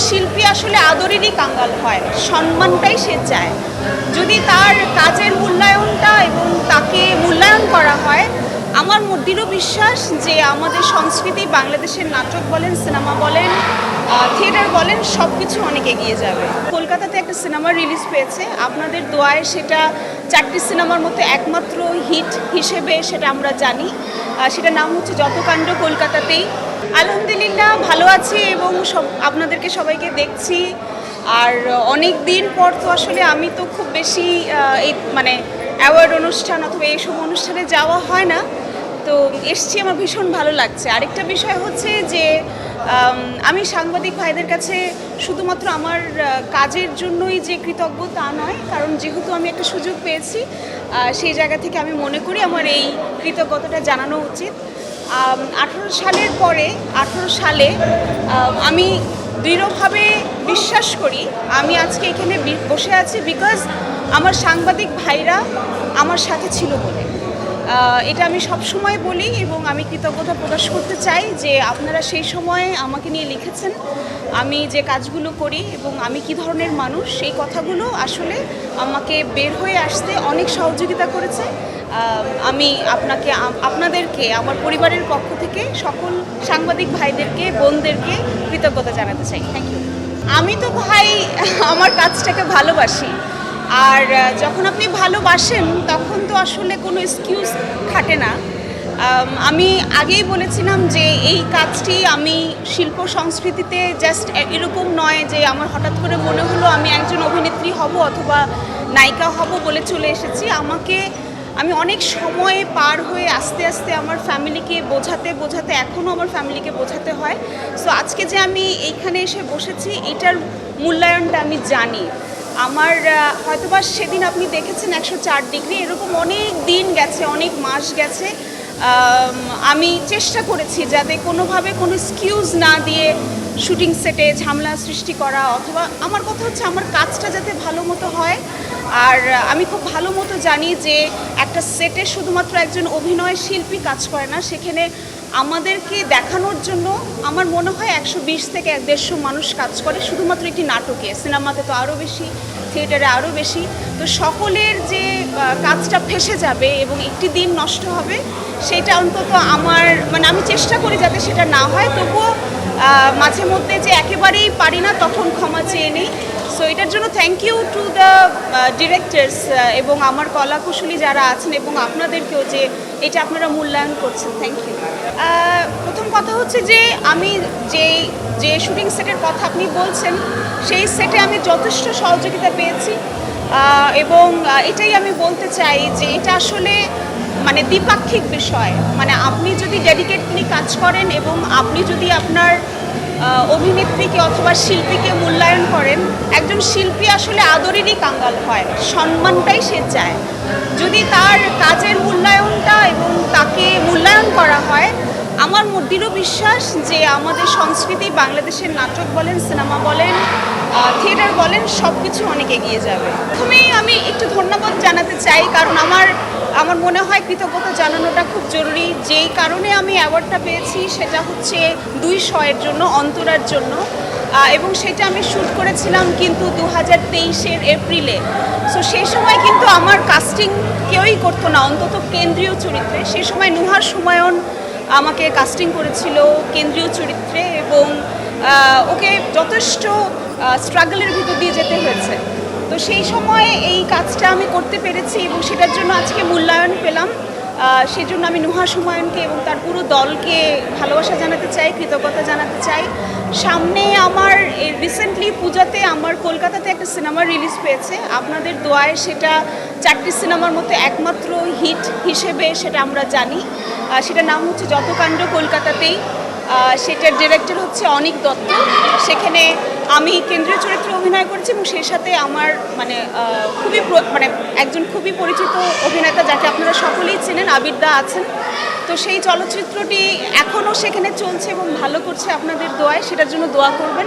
শিল্পী আসলে আদরেরই কাঙ্গাল হয়, সম্মানটাই সে চায়। যদি তার কাজের মূল্যায়নটা এবং তাকে মূল্যায়ন করা হয়, আমার ম- দৃঢ় বিশ্বাস যে আমাদের সংস্কৃতি, বাংলাদেশের নাটক বলেন, সিনেমা বলেন থিয়েটার বলেন সব কিছু অনেক এগিয়ে যাবে। কলকাতাতে একটা সিনেমা রিলিজ পেয়েছে আপনাদের দোয়ায় সেটা চারটি সিনেমার মতো একমাত্র হিট হিসেবে সেটা আমরা জানি। সেটার নাম হচ্ছে যত কাণ্ড কলকাতাতেই। আলহামদুলিল্লাহ, ভালো আছি এবং সব, আপনাদেরকে সবাইকে দেখছি। আর অনেক দিন পর তো আসলে আমি তো খুব বেশি এই মানে অ্যাওয়ার্ড অনুষ্ঠান অথবা এইসব অনুষ্ঠানে যাওয়া হয় না। তো এসছি, আমার ভীষণ ভালো লাগছে। আরেকটা বিষয় হচ্ছে যে, আমি সাংবাদিক ভাইদের কাছে শুধুমাত্র আমার কাজের জন্যই যে কৃতজ্ঞ তা নয়, কারণ যেহেতু আমি একটা সুযোগ পেয়েছি সেই জায়গা থেকে আমি মনে করি আমার এই কৃতজ্ঞতাটা জানানো উচিত। আঠেরো সালের পরে, আঠেরো সালে, আমি দৃঢ়ভাবে বিশ্বাস করি, আমি আজকে এখানে বসে আছি বিকজ আমার সাংবাদিক ভাইরা আমার সাথে ছিল বলে। এটা আমি সব সময় বলি এবং আমি কৃতজ্ঞতা প্রকাশ করতে চাই যে আপনারা সেই সময়ে আমাকে নিয়ে লিখেছেন। আমি যে কাজগুলো করি এবং আমি কি ধরনের মানুষ, সেই কথাগুলো আসলে আমাকে বের হয়ে আসতে অনেক সহযোগিতা করেছে। আমি আপনাকে আপনাদেরকে, আমার পরিবারের পক্ষ থেকে সকল সাংবাদিক ভাইদেরকে, বোনদেরকে কৃতজ্ঞতা জানাতে চাই। থ্যাংক ইউ আমি তো ভাই, আমার কাজটাকে ভালোবাসি। আর যখন আপনি ভালোবাসেন, তখন তো আসলে কোনো এক্সকিউজ খাটে না। আমি আগেই বলেছিলাম যে এই কাজটি আমি শিল্প সংস্কৃতিতে জাস্ট এরকম নয় যে আমার হঠাৎ করে মনে হলো আমি একজন অভিনেত্রী হব অথবা নায়িকা হব বলে চলে এসেছি। আমাকে, আমি অনেক সময় পার হয়ে আস্তে আস্তে আমার ফ্যামিলিকে বোঝাতে বোঝাতে এখনও আমার ফ্যামিলিকে বোঝাতে হয়। সো আজকে যে আমি এইখানে এসে বসেছি, এটার মূল্যায়নটা আমি জানি। আমার হয়তোবা সেদিন আপনি দেখেছেন একশো চার ডিগ্রি, এরকম অনেক দিন গেছে, অনেক মাস গেছে। আমি চেষ্টা করেছি যাতে কোনোভাবে কোনো স্কিউজ না দিয়ে শুটিং সেটে ঝামেলা সৃষ্টি করা, অথবা আমার কথা হচ্ছে আমার কাজটা যাতে ভালো মতো হয়। আর আমি খুব ভালো মতো জানি যে একটা সেটে শুধুমাত্র একজন অভিনয় শিল্পী কাজ করে না, সেখানে আমাদেরকে দেখানোর জন্য আমার মনে হয় একশো বিশ থেকে এক দেড়শো মানুষ কাজ করে, শুধুমাত্র একটি নাটকে। সিনেমাতে তো আরও বেশি, থিয়েটারে আরও বেশি। তো সকলের যে কাজটা ফেসে যাবে এবং একটি দিন নষ্ট হবে, সেটা অন্তত আমার মানে আমি চেষ্টা করি যাতে সেটা না হয়। তবুও মাঝে মধ্যে যে একেবারেই পারি না, তখন ক্ষমা চেয়ে নিই। সো এটার জন্য thank you to the directors এবং আমার কলাকুশলী যারা আছেন এবং আপনাদেরকেও যে এটা আপনারা মূল্যায়ন করছেন। থ্যাংক ইউ প্রথম কথা হচ্ছে যে আমি যে যে শুটিং সেটের কথা আপনি বলছেন, সেই সেটে আমি যথেষ্ট সহযোগিতা পেয়েছি। এবং এটাই আমি বলতে চাই যে এটা আসলে মানে দ্বিপাক্ষিক বিষয়। মানে আপনি যদি ডেডিকেটলি কাজ করেন এবং আপনি যদি আপনার অভিনেত্রীকে অথবা শিল্পীকে মূল্যায়ন করেন, একজন শিল্পী আসলে আদরেরই কাঙ্গাল হয়, সম্মানটাই সে চায়। যদি তার কাজের মূল্যায়নটা এবং তাকে মূল্যায়ন করা হয় বিশ্বাস যে আমাদের সংস্কৃতি বাংলাদেশের নাটক বলেন, সিনেমা বলেন থিয়েটার বলেন সব কিছু অনেক এগিয়ে যাবে। প্রথমেই আমি একটু ধন্যবাদ জানাতে চাই, কারণ আমার আমার মনে হয় কৃতজ্ঞতা জানানোটা খুব জরুরি। যেই কারণে আমি অ্যাওয়ার্ডটা পেয়েছি সেটা হচ্ছে দুই শয়ের জন্য, অন্তরার জন্য। এবং সেটা আমি শ্যুট করেছিলাম কিন্তু দু হাজার তেইশের এপ্রিলে। সো সেই সময় কিন্তু আমার কাস্টিং কেউই করতো না, অন্তত কেন্দ্রীয় চরিত্রে। সেই সময় নুহার সুমায়ন আমাকে কাস্টিং করেছিল কেন্দ্রীয় চরিত্রে এবং ওকে যথেষ্ট স্ট্রাগলের ভিতর দিয়ে যেতে হয়েছে। তো সেই সময় এই কাজটা আমি করতে পেরেছি এবং সেটার জন্য আজকে মূল্যায়ন পেলাম। সেজন্য আমি নুহা সুমায়নকে এবং তার পুরো দলকে ভালোবাসা জানাতে চাই, কৃতজ্ঞতা জানাতে চাই। সামনে আমার রিসেন্টলি পূজাতে আমার কলকাতাতে একটা সিনেমা রিলিজ পেয়েছে আপনাদের দোয়ায় সেটা চারটি সিনেমার মতো একমাত্র হিট হিসেবে সেটা আমরা জানি। সেটার নাম হচ্ছে যতকাণ্ড কলকাতাতেই। সেটার ডিরেক্টর হচ্ছে অনিক দত্ত। সেখানে আমি কেন্দ্রীয় চরিত্রে অভিনয় করেছি এবং সেই সাথে আমার মানে খুবই মানে একজন খুবই পরিচিত অভিনেতা যাকে আপনারা সকলেই চেনেন, আবির দা আছেন। তো সেই চলচ্চিত্রটি এখনও সেখানে চলছে এবং ভালো করছে আপনাদের দোয়ায়। সেটার জন্য দোয়া করবেন।